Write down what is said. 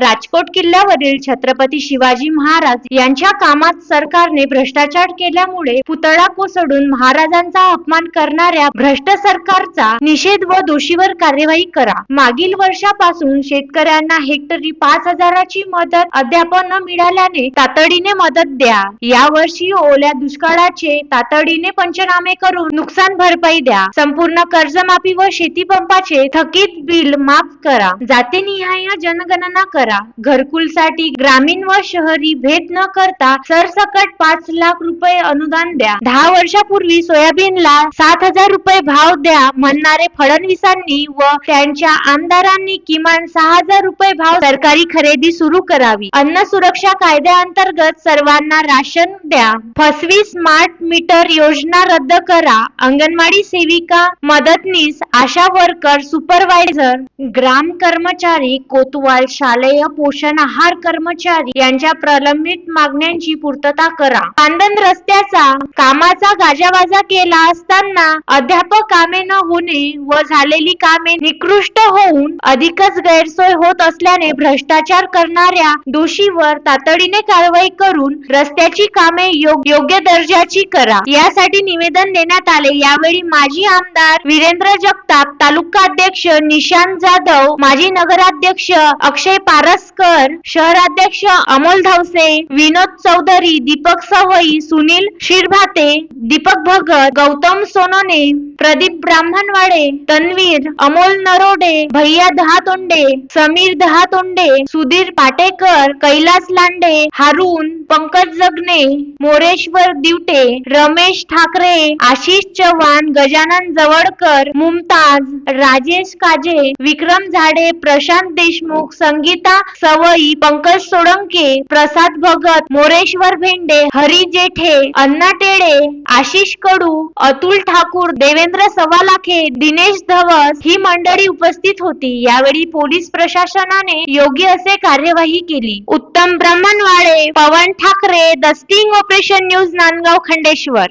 राजकोट किल्ल्यावरील छत्रपती शिवाजी महाराज यांच्या कामात सरकारने भ्रष्टाचार केल्यामुळे पुतळा कोसडून महाराजांचा अपमान करणाऱ्या भ्रष्ट सरकारचा निषेध व दोषीवर कार्यवाही करा. मागील वर्षापासून शेतकऱ्यांना हेक्टरी पाच हजाराची मदत अद्याप न मिळाल्याने तातडीने मदत द्या. या वर्षी ओल्या दुष्काळाचे तातडीने पंचनामे करून नुकसान भरपाई द्या. संपूर्ण कर्जमाफी व शेती पंपाचे थकीत बिल माफ करा. जातीनिहाय जनगणना करा. घरकुलसाठी ग्रामीण व शहरी भेद न करता सरसकट पाच लाख रुपये अनुदान द्या. दहा वर्षापूर्वी सोयाबीनला सात हजार रुपये भाव द्या म्हणणारे फडणवीसांनी व त्यांच्या आमदारांनी किमान सहा हजार रुपये भाव सरकारी खरेदी सुरू करावी. अन्न सुरक्षा कायद्याअंतर्गत सर्वांना राशन द्या. फसवी स्मार्ट मीटर योजना रद्द करा. अंगणवाडी सेविका मदतनीस आशा वर्कर सुपरवायझर ग्राम कर्मचारी कोतवाल शालेय पोषण आहार कर्मचारी यांच्या प्रलंबित मागण्यांची पूर्तता करा. कांदन रस्त्याचा कामाचा गाजावाजा केला असताना अद्याप कामे न होणे व झालेली कामे निकृष्ट होऊन अधिकच गैरसोय होत असल्याने भ्रष्टाचार करणाऱ्या दोषीवर तातडीने कारवाई करून रस्त्याची कामे योग योग्य दर्जाची करा. यासाठी निवेदन देण्यात आले. यावेळी माजी आमदार वीरेंद्र जगताप तालुका अध्यक्ष निशांत जाधव माजी नगराध्यक्ष अक्षय पारसकर शहराध्यक्ष अमोल धावसे विनोद चौधरी दीपक सवई सुनील शिरभाते दीपक भगत गौतम सोनोने प्रदीप ब्राह्मणवाडे तन्वीर अमोल नरोडे भैया दहातोंडे समीर दहातोंडे सुधीर पाटेकर कैलास लांडे हारून पंकज जगणे मोरेश्वर दिवटे रमेश ठाकरे आशिष चव्हाण गजानन जवळकर मुमताज राजेश काजे विक्रम झाडे प्रशांत देशमुख संगीता सवई पंकज सोळंके प्रसाद भगत मोरेश्वर भेंडे हरी जेठे अण्णा टेडे आशिष कडू अतुल ठाकूर देवेंद्र सवालाखे दिनेश धवस ही मंडळी उपस्थित होती. यावेळी पोलीस प्रशासनाने योग्य असे कार्यवाही केली. Uttam Brahmanwade Pawan Thakre the sting operation news Nandgaon Khandeshwar.